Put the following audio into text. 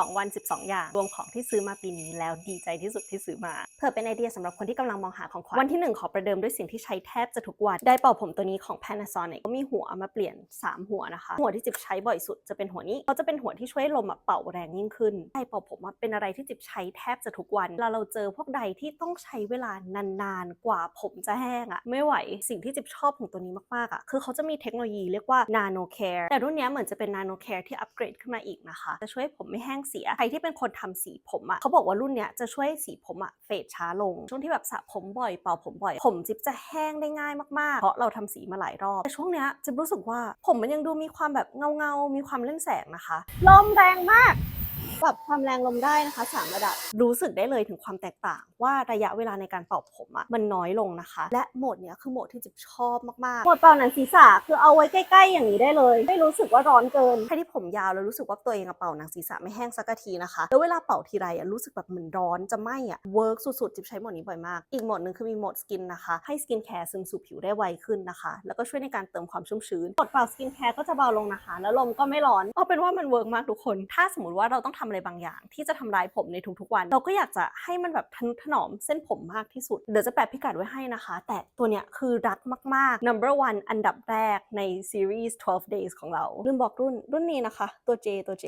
2 วัน 12 อย่าง รวมของที่ซื้อมาปีนี้แล้วดีใจที่สุดที่ซื้อมา เพื่อเป็นไอเดียสำหรับคนที่กำลังมองหาของขวัญวันที่ 1 ขอประเดิมด้วยสิ่งที่ใช้แทบจะทุกวัน ได้เป่าผมตัวนี้ของ Panasonic ก็มีหัวมาเปลี่ยน 3 หัวนะคะ หัวที่จิบใช้บ่อยสุดจะเป็นหัวนี้เขาจะเป็นหัวที่ช่วยลมเป่าแรงยิ่งขึ้นไดเป่าผมอะเป็นอะไรที่จิบใช้แทบจะทุกวันเวลาเราเจอพวกใดที่ต้องใช้เวลานานๆกว่าผมจะแห้งอะไม่ไหวสิ่งที่จิบชอบของตัวนี้มากๆอะคือเขาจะมีเทคโนโลยีเรียกว่า Nano Care แต่รุ่นนี้เหมือนจะเป็น Nano Care ที่อัปเกรดขึ้นมาอีกนะคะจะช่วยผมไม่แห้งเสีย ใครที่เป็นคนทำสีผมอะเขาบอกว่ารุ่นเนี้ยจะช่วยให้สีผมอะเฟดช้าลง ช่วงที่แบบสระผมบ่อยเป่าผมบ่อย ผมจิ๊บจะแห้งได้ง่ายมากๆ เพราะเราทำสีมาหลายรอบ แต่ช่วงเนี้ยจะรู้สึกว่าผมมันยังดูมีความแบบเงาเงามีความเล่นแสงนะคะ ลมแรงมาก ปรับความแรงลมได้นะคะ 3 ระดับ รู้สึกได้เลยถึงความแตกต่าง ว่าระยะเวลาในการเป่าผมอะมันน้อยลงนะคะ และโหมดเนี้ยคือโหมดที่จิ๊บชอบมากๆโหมดเป่าหนังศีรษะคือเอาไว้ใกล้ ๆ อย่างนี้ได้เลย ไม่รู้สึกว่าร้อนเกินใครที่ผมยาวแล้วรู้สึกว่าตัวเองเป่าหนังศีรษะไม่แห้งสักทีนะคะแล้วเวลาเป่าทีไรอะรู้สึกแบบเหมือนร้อนจะไหมอะเวิร์กสุดๆจิ๊บใช้โหมดนี้บ่อยมาก อีกโหมดหนึ่งคือมีโหมดสกินนะคะ ให้สกินแคร์ซึมสู่ผิวได้ไวขึ้นนะคะ แล้วก็ช่วยในการเติมความชุ่มชื้นโหมดเป่าสกินแคร์ก็จะเบาลงนะคะ แล้วลมก็ไม่ร้อนเอาเป็นว่ามันเวิร์กมากทุกคน ถ้าสมมติว่าเราต้องทำอะไรบางอย่าง ที่จะทำร้ายผมในทุกๆวัน เราก็อยากจะให้มันแบบทนุถนอมเส้นผมมากที่สุด เดี๋ยวจะแปะพิกัดไว้ให้นะคะ แต่ตัวเนี้ยคือรักมากๆ number one อันดับแรกในซีรีส์12 days ของเรา ลืมบอกรุ่นรุ่นนี้นะคะ ตัว J ตัว J